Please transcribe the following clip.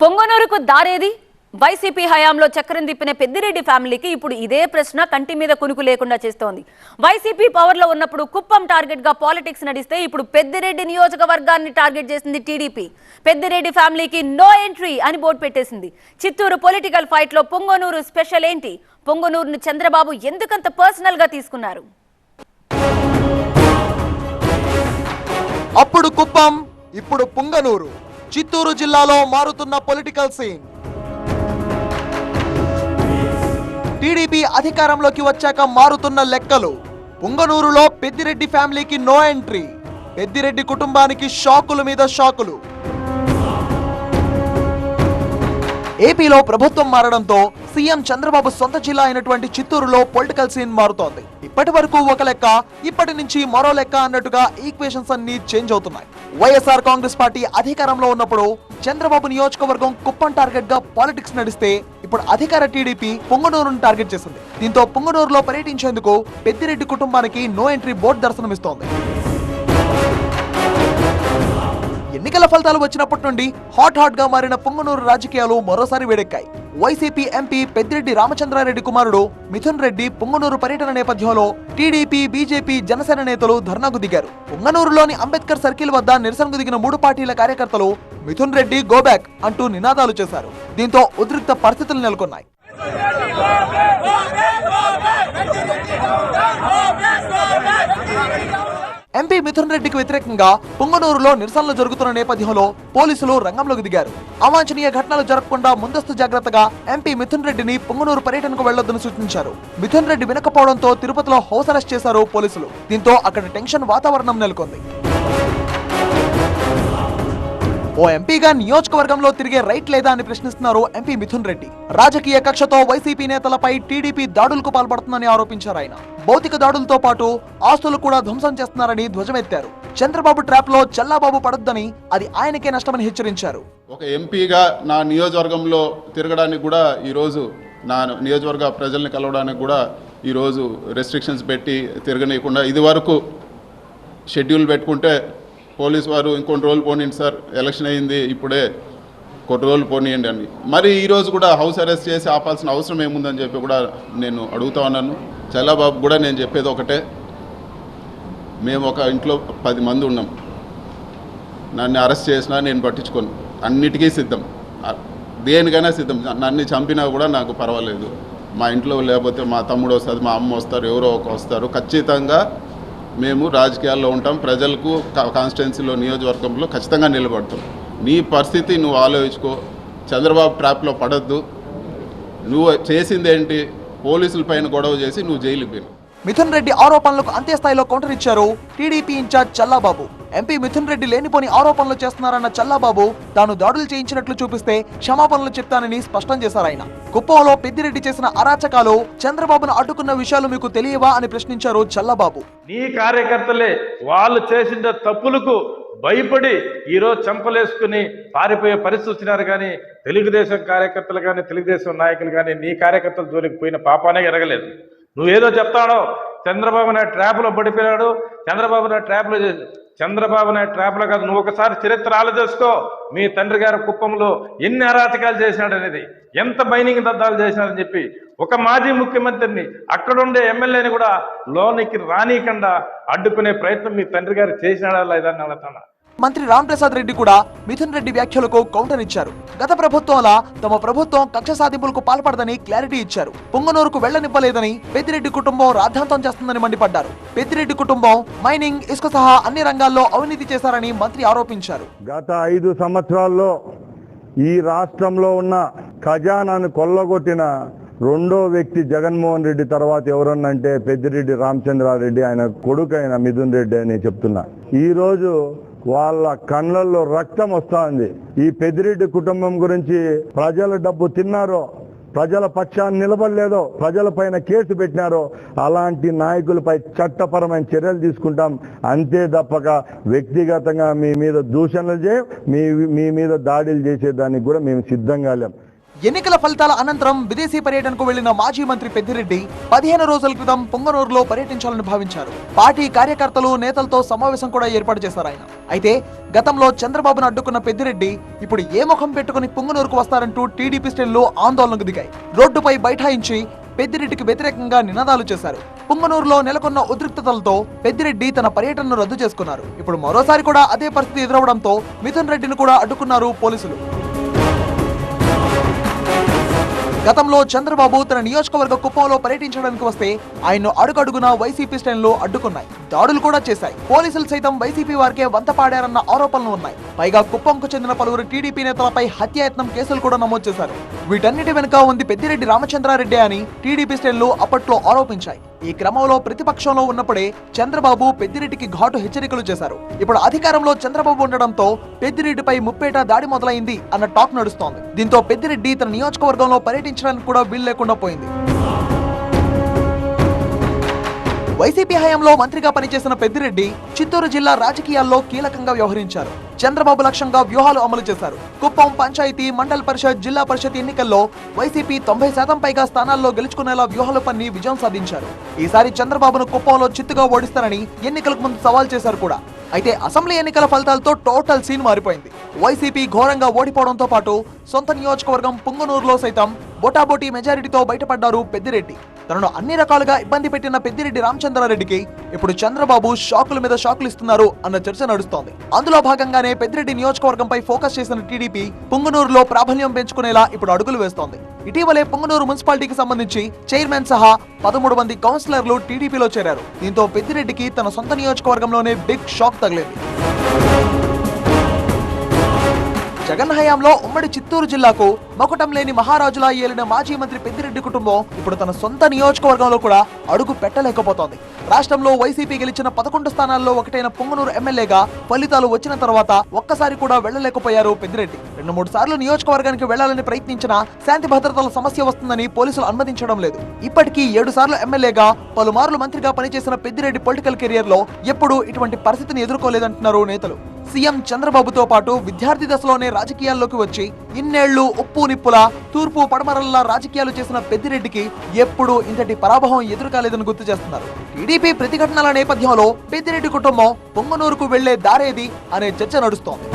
పొంగనూరుకు దారేది? YCP హయాంలో చక్రం తిప్పిన పెద్దిరెడ్డి ఫ్యామిలీకి ఇప్పుడు ఇదే ప్రశ్న కంటి మీద కునుకు లేకుండా చేస్తోంది. వైసీపీ పవర్లో ఉన్నప్పుడు కుప్పం టార్గెట్గా పాలిటిక్స్ నడిస్తే ఇప్పుడు పెద్దిరెడ్డి నియోజకవర్గాన్ని టార్గెట్ చేసింది టీడీపీ. పెద్దిరెడ్డి ఫ్యామిలీకి నో ఎంట్రీ అని బోర్డు పెట్టేసింది. చిత్తూరు పొలిటికల్ ఫైట్లో పొంగనూరు స్పెషల్ ఏంటి? పొంగనూరును చంద్రబాబు ఎందుకంత పర్సనల్గా తీసుకున్నారు? అప్పుడు కుప్పం ఇప్పుడు పొంగనూరు. చిత్తూరు జిల్లాలో మారుతున్న పొలిటికల్ సీన్. టీడీపీ అధికారంలోకి వచ్చాక మారుతున్న లెక్కలు. పుంగనూరులో పెద్దిరెడ్డి ఫ్యామిలీకి నో ఎంట్రీ. పెద్దిరెడ్డి కుటుంబానికి షాకుల మీద షాకులు. ఏపీలో ప్రభుత్వం మారడంతో సీఎం చంద్రబాబు సొంత జిల్లా అయినటువంటి చిత్తూరులో పొలిటికల్ సీన్ మారుతోంది. ఇప్పటి వరకు ఒక లెక్క ఇప్పటి నుంచి మరో లెక్క అన్నట్టుగా ఈక్వేషన్స్ అన్ని చేంజ్ అవుతున్నాయి. వైఎస్ఆర్ కాంగ్రెస్ పార్టీ అధికారంలో ఉన్నప్పుడు చంద్రబాబు నియోజకవర్గం కుప్పం టార్గెట్గా పాలిటిక్స్ నడిస్తే ఇప్పుడు అధికార టీడీపీ పొంగనూరును టార్గెట్ చేసింది. దీంతో పొంగనూరులో పర్యటించేందుకు పెద్దిరెడ్డి కుటుంబానికి నో ఎంట్రీ బోర్డు దర్శనమిస్తోంది ఎన్నికల ఫలితాలు వచ్చినప్పటి నుండి హాట్ హాట్గా మారిన పొంగనూరు రాజకీయాలు మరోసారి వేడెక్కాయి. వైసీపీ ఎంపీ పెద్దిరెడ్డి రామచంద్రారెడ్డి కుమారుడు మిథున్ రెడ్డి పొంగనూరు పర్యటన నేపథ్యంలో టీడీపీ బీజేపీ జనసేన నేతలు ధర్నాకు దిగారు పొంగనూరులోని అంబేద్కర్ సర్కిల్ వద్ద నిరసనకు దిగిన మూడు పార్టీల కార్యకర్తలు మిథున్ రెడ్డి గోబ్యాక్ అంటూ నినాదాలు చేశారు దీంతో ఉద్రిక్త పరిస్థితులు నెలకొన్నాయి ఎంపీ మిథున్ రెడ్డికి వ్యతిరేకంగా పుంగనూరులో నిరసనలు జరుగుతున్న నేపథ్యంలో పోలీసులు రంగంలోకి దిగారు. అవాంఛనీయ ఘటనలు జరగకుండా ముందస్తు జాగ్రత్తగా ఎంపీ మిథున్ రెడ్డిని పుంగనూరు పర్యటనకు వెళ్ళొద్దని సూచించారు. మిథున్ రెడ్డి వినకపోవడంతో తిరుపతిలో హౌస్ అరెస్ట్ చేశారు పోలీసులు. దీంతో అక్కడ టెన్షన్ వాతావరణం నెలకొంది. ఓ ఎంపీగా నియోజకవర్గంలో తిరిగే రైట్ లేదా అని ప్రశ్నిస్తున్నారు ఎంపీ మిథున్ రెడ్డి. రాజకీయ కక్షతో వైసీపీ నేతలపై టీడీపీ దాడులకు పాల్పడుతుందని ఆరోపించారు ఆయన. భౌతిక దాడులతో పాటు ఆస్తులు కూడా ధ్వంసం చేస్తున్నారని ధ్వజమెత్తారు. చంద్రబాబు ట్రాప్లో చల్లాబాబు పడొద్దని అది ఆయనకే నష్టమని హెచ్చరించారు. ఒక ఎంపీగా నా నియోజకవర్గంలో తిరగడానికి కూడా ఈరోజు నా నియోజకవర్గ ప్రజల్ని కలవడానికి కూడా ఈరోజు రెస్ట్రిక్షన్స్ పెట్టి తిరగనీయకుండా ఇది వరకు షెడ్యూల్ పెట్టుకుంటే పోలీస్ వారు ఇంకొన్ని రోజులు పోనీయండి సార్. ఎలక్షన్ అయింది ఇప్పుడే కొన్ని రోజులు పోనీయండి అని. మరి ఈరోజు కూడా హౌస్ అరెస్ట్ చేసి ఆపాల్సిన అవసరం ఏముందని చెప్పి కూడా నేను అడుగుతా ఉన్నాను. చల్లాబాబు కూడా నేను చెప్పేది ఒకటే. మేము ఒక ఇంట్లో పది మంది ఉన్నాం. నన్ను అరెస్ట్ చేసినా నేను పట్టించుకోను. అన్నిటికీ సిద్ధం. దేనికైనా సిద్ధం. నన్ను చంపినా కూడా నాకు పర్వాలేదు. మా ఇంట్లో లేకపోతే మా తమ్ముడు వస్తుంది మా అమ్మ వస్తారు ఎవరో ఒక వస్తారు. ఖచ్చితంగా మేము రాజకీయాల్లో ఉంటాం ప్రజలకు కాన్స్టిట్యున్సీలో నియోజకవర్గంలో ఖచ్చితంగా నిలబడతాం. నీ పరిస్థితి నువ్వు ఆలోచించుకో. చంద్రబాబు ట్రాప్లో పడద్దు. నువ్వు చేసిందేంటి? పోలీసుల పైన గొడవ చేసి నువ్వు జైలుకి పోయినావు. మిథున్ రెడ్డి ఆరోపణలకు అంత్యస్థాయిలో కౌంటర్ ఇచ్చారు TDP in charge Challababu. MP Mithun Reddy లేనిపోని ఆరోపణలు చేస్తున్నారన్న చల్లాబాబు తాను దాడులు చేయించినట్లు చూపిస్తే క్షమాపణలు చెప్తానని స్పష్టం చేశారు ఆయన. కుప్పంలో పెద్దిరెడ్డి చేసిన అరాచకాలు చంద్రబాబును అడ్డుకున్న విషయాలు మీకు తెలియవా అని ప్రశ్నించారు చల్లబాబు. నీ కార్యకర్తలే వాళ్ళు చేసిన తప్పులకు భయపడి ఈరోజు చంపలేసుకుని పారిపోయే పరిస్థితి వచ్చినారు కానీ తెలుగుదేశం కార్యకర్తలు కానీ తెలుగుదేశం నాయకులు కానీ నీ కార్యకర్తల జోలికి పోయిన పాపానే ఎరగలేదు. నువ్వేదో చెప్తాడో చంద్రబాబు నాయుడు ట్రాప్లో పడిపోయాడు. చంద్రబాబు నాయుడు ట్రాప్లో చేసి చంద్రబాబు నాయుడు ట్రాప్లో కాదు నువ్వు ఒకసారి చరిత్ర ఆలోచించుకో మీ తండ్రి గారి కుప్పంలో ఎన్ని అరాచకాలు చేసినాడు అనేది ఎంత బైనింగ్ దద్దాలు చేసినారని చెప్పి ఒక మాజీ ముఖ్యమంత్రిని అక్కడుండే ఎమ్మెల్యేని కూడా లోనికి రానీయకుండా అడ్డుకునే ప్రయత్నం మీ తండ్రి గారు చేసినాడా లేదా అని అడుగుతున్నా. మంత్రి రాంప్రసాద్ రెడ్డి కూడా మిథున్ రెడ్డి వ్యాఖ్యలకు కౌంటర్ ఇచ్చారు. గత ప్రభుత్వంలా తమ ప్రభుత్వం కక్ష సాధింపులకు పాల్పడదని క్లారిటీ ఇచ్చారు. పొంగనూరుకు వెళ్ళనివ్వలేదని పెద్దిరెడ్డి కుటుంబం రాద్ధాంతం చేస్తుందని మండిపడ్డారు. పెద్దిరెడ్డి కుటుంబం మైనింగ్ ఇసుక సహా అన్ని రంగాల్లో అవినీతి చేశారని మంత్రి ఆరోపించారు. గత ఐదు సంవత్సరాల్లో ఈ రాష్ట్రంలో ఉన్న ఖజానాను కొల్లగొట్టిన రెండో వ్యక్తి జగన్మోహన్ రెడ్డి తర్వాత ఎవరన్నంటే పెద్దిరెడ్డి రామచంద్రారెడ్డి ఆయన కొడుకైన మిథున్ రెడ్డి అని చెప్తున్నా. ఈ రోజు వాళ్ళ కళ్ళల్లో రక్తం వస్తుంది. ఈ పెద్దిరెడ్డి కుటుంబం గురించి ప్రజల డబ్బు తిన్నారో ప్రజల పక్షాన్ని నిలబడలేదో ప్రజల పైన కేసు పెట్టినారో అలాంటి నాయకులపై చట్టపరమైన చర్యలు తీసుకుంటాం. అంతే తప్పక వ్యక్తిగతంగా మీ మీద దూషణలు చేయ మీ మీ మీద దాడులు చేసేదానికి కూడా మేము సిద్ధంగా లేం. ఎన్నికల ఫలితాల అనంతరం విదేశీ పర్యటనకు వెళ్ళిన మాజీ మంత్రి పెద్దిరెడ్డి పదిహేను రోజుల క్రితం పొంగనూరులో పర్యటించాలని భావించారు. పార్టీ కార్యకర్తలు నేతలతో సమావేశం కూడా ఏర్పాటు చేశారు ఆయన. అయితే గతంలో చంద్రబాబును అడ్డుకున్న పెద్దిరెడ్డి ఇప్పుడు ఏ ముఖం పెట్టుకుని పొంగనూరుకు వస్తారంటూ టీడీపీ శ్రేణులు ఆందోళనకు దిగాయి. రోడ్డుపై బైఠాయించి పెద్దిరెడ్డికి వ్యతిరేకంగా నినాదాలు చేశారు. పుంగనూరులో నెలకొన్న ఉద్రిక్తతలతో పెద్దిరెడ్డి తన పర్యటనను రద్దు చేసుకున్నారు. ఇప్పుడు మరోసారి కూడా అదే పరిస్థితి ఎదురవడంతో మిథున్ రెడ్డిని కూడా అడ్డుకున్నారు పోలీసులు. గతంలో చంద్రబాబు తన నియోజకవర్గ కుప్పంలో పర్యటించడానికి వస్తే ఆయన్ను అడుగడుగునా వైసీపీ శ్రేణులు అడ్డుకున్నాయి. దాడులు కూడా చేశాయి. పోలీసులు సైతం వైసీపీ వారికే వంత పాడారన్న ఆరోపణలు ఉన్నాయి. పైగా కుప్పంకు చెందిన పలువురు టీడీపీ నేతలపై హత్యాయత్నం కేసులు కూడా నమోదు చేశారు. వీటన్నిటి వెనుక ఉంది పెద్దిరెడ్డి రామచంద్రారెడ్డి అని టీడీపీ శ్రేణులు అప్పట్లో ఆరోపించాయి. ఈ క్రమంలో ప్రతిపక్షంలో ఉన్నప్పుడే చంద్రబాబు పెద్దిరెడ్డికి ఘాటు హెచ్చరికలు చేశారు. ఇప్పుడు అధికారంలో చంద్రబాబు ఉండడంతో పెద్దిరెడ్డిపై ముప్పేట దాడి మొదలైంది అన్న టాక్ నడుస్తోంది. దీంతో పెద్దిరెడ్డి తన నియోజకవర్గంలో పర్యటించడానికి కూడా వీలు లేకుండా పోయింది. వైసీపీ హయాంలో మంత్రిగా పనిచేసిన పెద్దిరెడ్డి చిత్తూరు జిల్లా రాజకీయాల్లో కీలకంగా వ్యవహరించారు. చంద్రబాబు లక్ష్యంగా వ్యూహాలు అమలు చేశారు. కుప్పం పంచాయతీ మండల పరిషత్ జిల్లా పరిషత్ ఎన్నికల్లో వైసీపీ తొంభై శాతం పైగా స్థానాల్లో గెలుచుకునేలా వ్యూహాలు పన్ని విజయం సాధించారు. ఈసారి చంద్రబాబును కుప్పంలో చిత్తుగా ఓడిస్తారని ఎన్నికలకు ముందు సవాల్ చేశారు కూడా. అయితే అసెంబ్లీ ఎన్నికల ఫలితాలతో టోటల్ సీన్ మారిపోయింది. వైసీపీ ఘోరంగా ఓడిపోవడంతో పాటు సొంత నియోజకవర్గం పుంగనూరులో సైతం బొటాబోటీ మెజారిటీతో బయటపడ్డారు పెద్దిరెడ్డి. తనను అన్ని రకాలుగా ఇబ్బంది పెట్టిన పెద్దిరెడ్డి రామచంద్రారెడ్డికి ఇప్పుడు చంద్రబాబు షాకుల మీద షాకులు ఇస్తున్నారు అన్న చర్చ నడుస్తోంది. అందులో భాగంగానే పెద్దిరెడ్డి నియోజకవర్గంపై ఫోకస్ చేసిన టీడీపీ పుంగనూరులో ప్రాబల్యం పెంచుకునేలా ఇప్పుడు అడుగులు వేస్తోంది. ఇటీవలే పొంగనూరు మున్సిపాలిటీకి సంబంధించి చైర్మన్ సహా పదమూడు మంది కౌన్సిలర్లు టీడీపీలో చేరారు. దీంతో పెద్దిరెడ్డికి తన సొంత నియోజకవర్గంలోనే బిగ్ షాక్ తగిలింది. జగన్ హయాంలో ఉమ్మడి చిత్తూరు జిల్లాకు మకుటం లేని మహారాజులా ఏలిన మాజీ మంత్రి పెద్దిరెడ్డి కుటుంబం ఇప్పుడు తన సొంత నియోజకవర్గంలో కూడా అడుగు పెట్టలేకపోతోంది. రాష్ట్రంలో వైసీపీ గెలిచిన పదకొండు స్థానాల్లో ఒకటైన పొంగనూరు ఎమ్మెల్యేగా ఫలితాలు వచ్చిన తర్వాత ఒక్కసారి కూడా వెళ్ళలేకపోయారు పెద్దిరెడ్డి. రెండు మూడు సార్లు నియోజకవర్గానికి వెళ్ళాలని ప్రయత్నించినా శాంతి భద్రతల సమస్య వస్తుందని పోలీసులు అనుమతించడం లేదు. ఇప్పటికీ ఏడు సార్లు ఎమ్మెల్యేగా పలుమార్లు మంత్రిగా పనిచేసిన పెద్దిరెడ్డి పొలిటికల్ కెరియర్లో ఎప్పుడూ ఇటువంటి పరిస్థితిని ఎదుర్కోలేదంటున్నారు నేతలు. సీఎం చంద్రబాబుతో పాటు విద్యార్థి దశలోనే రాజకీయాల్లోకి వచ్చి ఇన్నేళ్ళు ఉప్పు నిప్పుల తూర్పు పడమరల్లా రాజకీయాలు చేసిన పెద్దిరెడ్డికి ఎప్పుడూ ఇంతటి పరాభవం ఎదురుకాలేదని గుర్తు చేస్తున్నారు. టీడీపీ ప్రతిఘటనల నేపథ్యంలో పెద్దిరెడ్డి కుటుంబం పొంగనూరుకు వెళ్ళే దారేది అనే చర్చ నడుస్తోంది.